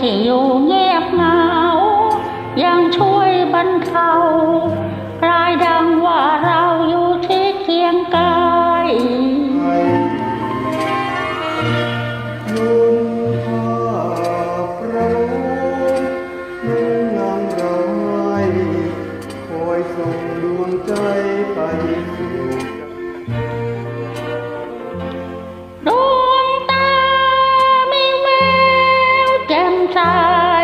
ที่อยู่เงียบเหงา ยังช่วยบรรเทารายดังว่าเราอยู่ที่เคียงกาย 在。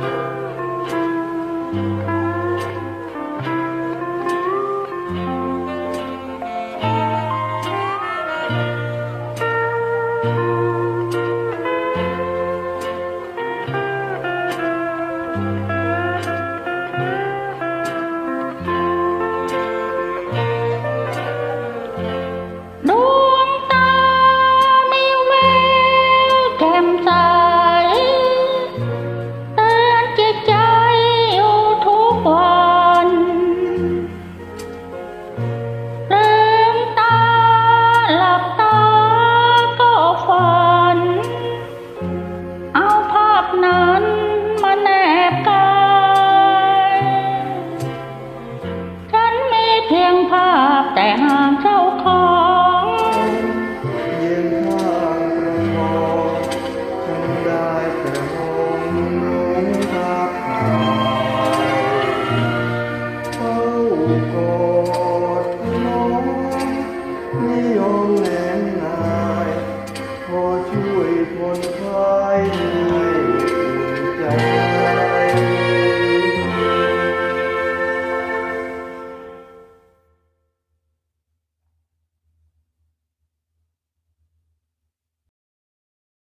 Música